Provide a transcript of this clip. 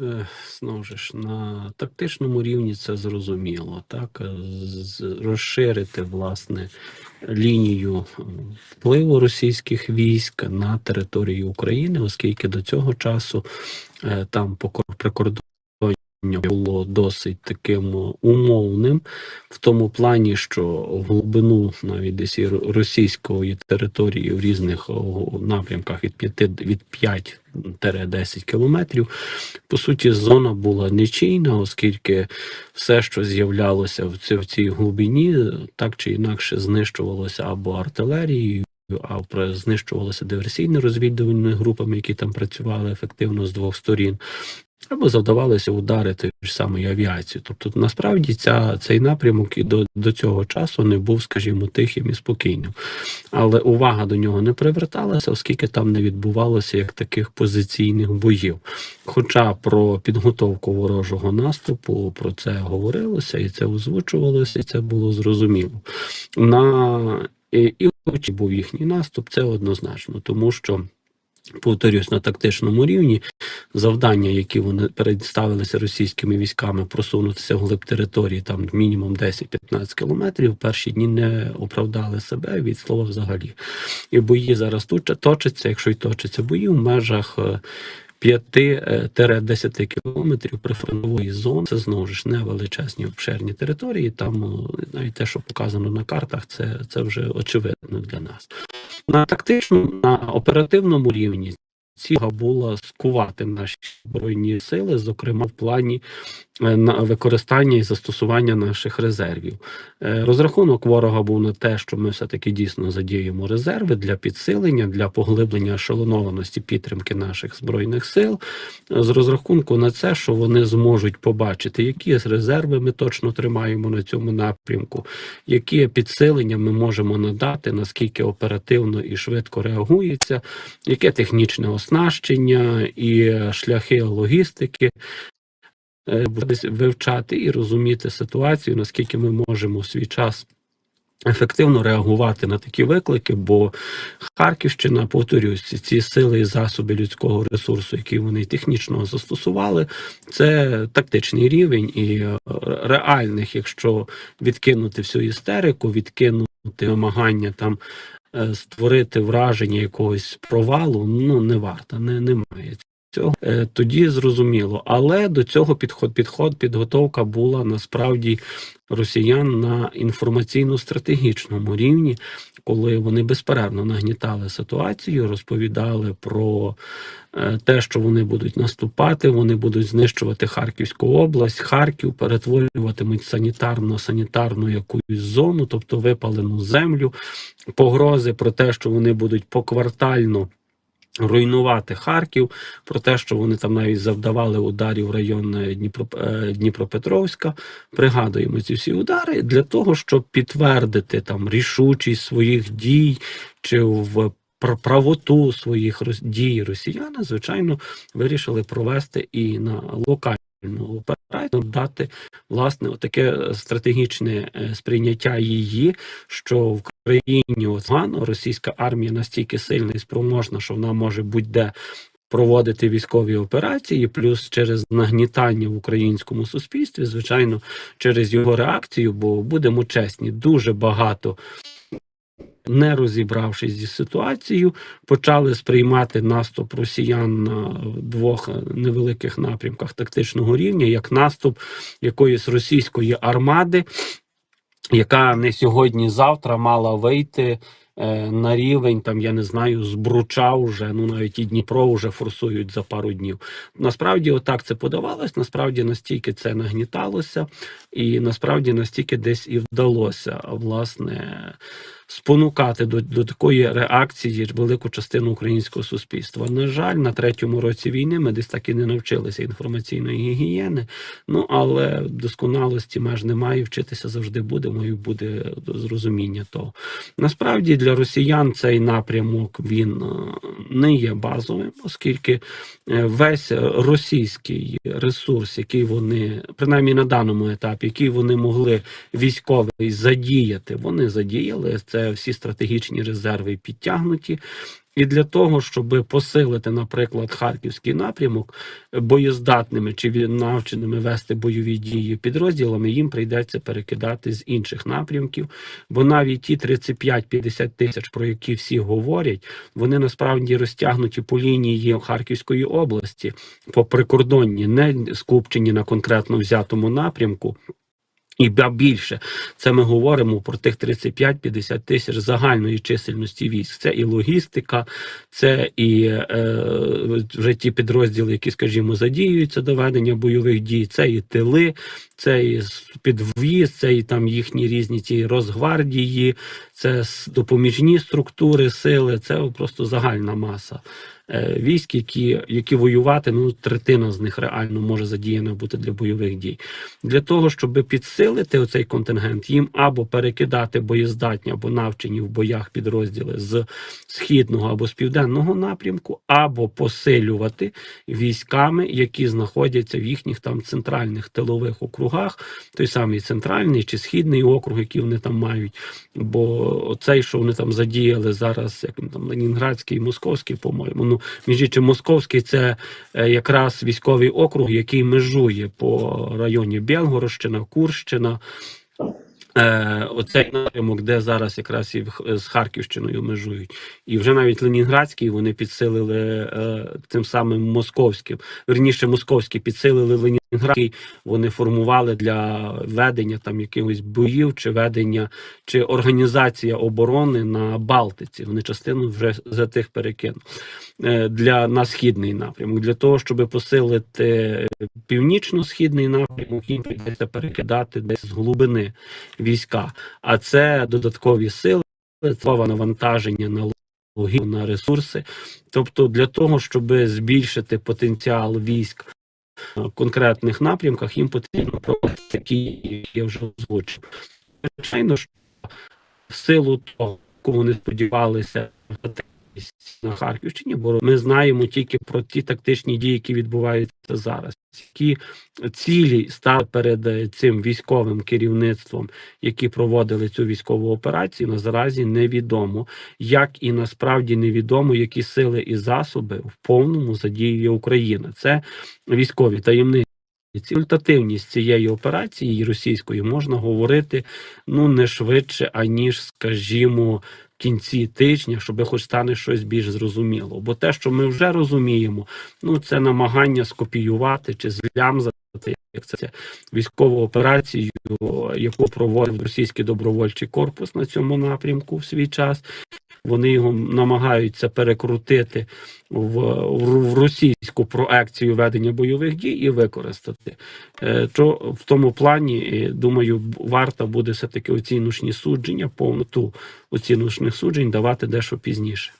Е, Знову ж на тактичному рівні це зрозуміло, так? Е, розширити власне лінію впливу російських військ на територію України, оскільки до цього часу е, там по кор- прикордоння було досить таким умовним, в тому плані, що в глибину навіть десь російської території в різних напрямках від 5 від 5-10 кілометрів по суті, зона була нічийна, оскільки все, що з'являлося в цій, глибині, так чи інакше знищувалося або артилерією, або знищувалося диверсійно-розвідувальними групами, які там працювали ефективно з двох сторін. Або завдавалися удари тією ж самою авіацією. Тобто, насправді, ця, цей напрямок і до, до цього часу не був, скажімо, тихим і спокійним. Але увага до нього не приверталася, оскільки там не відбувалося як таких позиційних боїв. Хоча про підготовку ворожого наступу про це говорилося, і це озвучувалося, і це було зрозуміло. На і, і був їхній наступ, це однозначно, тому що. Повторюсь, на тактичному рівні завдання, які вони передставилися російськими військами, просунутися вглиб території, там мінімум 10-15 кілометрів, перші дні не оправдали себе від слова взагалі. І бої зараз тут точаться, якщо й точаться бої в межах е, 5-10 кілометрів прифронтової зони. Це знову ж не величезні обширні території. Там е, навіть те, що показано на картах, це, це вже очевидно для нас. На тактичному, на оперативному рівні ціла була скувати наші збройні сили, зокрема в плані е, використання і застосування наших резервів. Е, Розрахунок ворога був на те, що ми все-таки дійсно задіємо резерви для підсилення, для поглиблення ешелонованості підтримки наших збройних сил. З розрахунку на це, що вони зможуть побачити, які резерви ми точно тримаємо на цьому напрямку, які підсилення ми можемо надати, наскільки оперативно і швидко реагується, яке технічне оснащення і шляхи логістики. е, Вивчати і розуміти ситуацію, наскільки ми можемо в свій час ефективно реагувати на такі виклики, бо Харківщина, повторюсь, ці сили і засоби людського ресурсу, які вони технічно застосували, це тактичний рівень і е, реальних, якщо відкинути всю істерику, відкинути намагання там створити враження якогось провалу, ну не варто, не немає. Цього Е, тоді зрозуміло, але до цього підход, підход, підготовка була насправді росіян на інформаційно-стратегічному рівні, коли вони безперервно нагнітали ситуацію, розповідали про е, те, що вони будуть наступати, вони будуть знищувати Харківську область, Харків перетворюватимуть санітарно-санітарну якусь зону, тобто випалену землю, погрози про те, що вони будуть поквартально. Руйнувати Харків про те, що вони там навіть завдавали ударів в район е, е, Дніпропетровська. Пригадуємо ці всі удари для того, щоб підтвердити там рішучість своїх дій чи в пр- правоту своїх дій росіяни, звичайно, вирішили провести і на локальну операцію, дати власне таке стратегічне е, сприйняття її, що в країні от російська армія настільки сильна і спроможна, що вона може будь-де проводити військові операції, плюс через нагнітання в українському суспільстві, звичайно, через його реакцію, бо будемо чесні, дуже багато. Не розібравшись зі ситуацією, почали сприймати наступ росіян на двох невеликих напрямках тактичного рівня як наступ якоїсь російської армади, яка не сьогодні-завтра мала вийти на рівень, там я не знаю, збруча вже, ну навіть і Дніпро вже форсують за пару днів. Насправді, отак це подавалось, насправді настільки це нагніталося, і насправді настільки десь і вдалося власне спонукати до, до такої реакції велику частину українського суспільства. На жаль, на третьому році війни ми десь так і не навчилися інформаційної гігієни. Ну але досконалості меж немає, вчитися завжди будемо, і буде зрозуміння того. Насправді для росіян цей напрямок він е, не є базовим, оскільки е, весь російський ресурс, який вони принаймні на даному етапі, який вони могли військовий задіяти, вони задіяли. Це всі стратегічні резерви підтягнуті. І для того, щоб посилити, наприклад, харківський напрямок боєздатними чи навченими вести бойові дії підрозділами, їм прийдеться перекидати з інших напрямків. Бо навіть ті 35-50 тисяч, про які всі говорять, вони насправді розтягнуті по лінії Харківської області, по прикордонні, не скупчені на конкретно взятому напрямку. І більше це ми говоримо про тих 35-50 тисяч загальної чисельності військ. Це і логістика, це і е, вже ті підрозділи, які, скажімо, задіюються до ведення бойових дій, це і тили, це і підвіз, це і там їхні різні ті розгвардії, це допоміжні структури, сили, це просто загальна маса. Е, Військ, які, які воювати, ну третина з них реально може задіяна бути для бойових дій. Для того, щоб підсилити оцей контингент, їм або перекидати боєздатні або навчені в боях підрозділи з східного або з південного напрямку, або посилювати військами, які знаходяться в їхніх там центральних тилових округах, той самий центральний чи східний округ, який вони там мають. Бо цей, що вони там задіяли зараз, як там Ленінградський, Московський, по-моєму. Ну, між іншим, Московський це е, якраз військовий округ, який межує по районі Білгородщина, Курщина. Е, оцей напрямок, де зараз якраз і з Харківщиною межують, і вже навіть Ленінградський вони підсилили е, тим самим московським. Верніше, московський підсилили Ленінградський. Вони формували для ведення там якихось боїв чи ведення чи організація оборони на Балтиці. Вони частину вже за тих перекинули для на східний напрямок. Для того, щоб посилити е, північно-східний напрямок, їм прийдеться перекидати десь з глибини війська. А це додаткові сили, це навантаження на логістику, на ресурси. Тобто, для того, щоб збільшити потенціал військ конкретних напрямках, їм потрібно проводити такі, які я вже озвучив. Звичайно, що в силу того, кому вони сподівалися на Харківщині, бо ми знаємо тільки про ті тактичні дії, які відбуваються зараз. Які цілі стали перед е, цим військовим керівництвом, які проводили цю військову операцію, на заразі невідомо, як і насправді невідомо, які сили і засоби в повному задіює Україна. Це військові таємниці. Результативність цієї операції російської можна говорити ну не швидше, аніж, скажімо, кінці тижня, щоб хоч стане щось більш зрозуміло. Бо те, що ми вже розуміємо, ну це намагання скопіювати чи злямзати, як це військову операцію, яку проводив російський добровольчий корпус на цьому напрямку в свій час. Вони його намагаються перекрутити в, в, російську проекцію ведення бойових дій і використати. Е, То в тому плані, е, думаю, варто буде все-таки оціночні судження, повноту оціночних суджень давати дещо пізніше.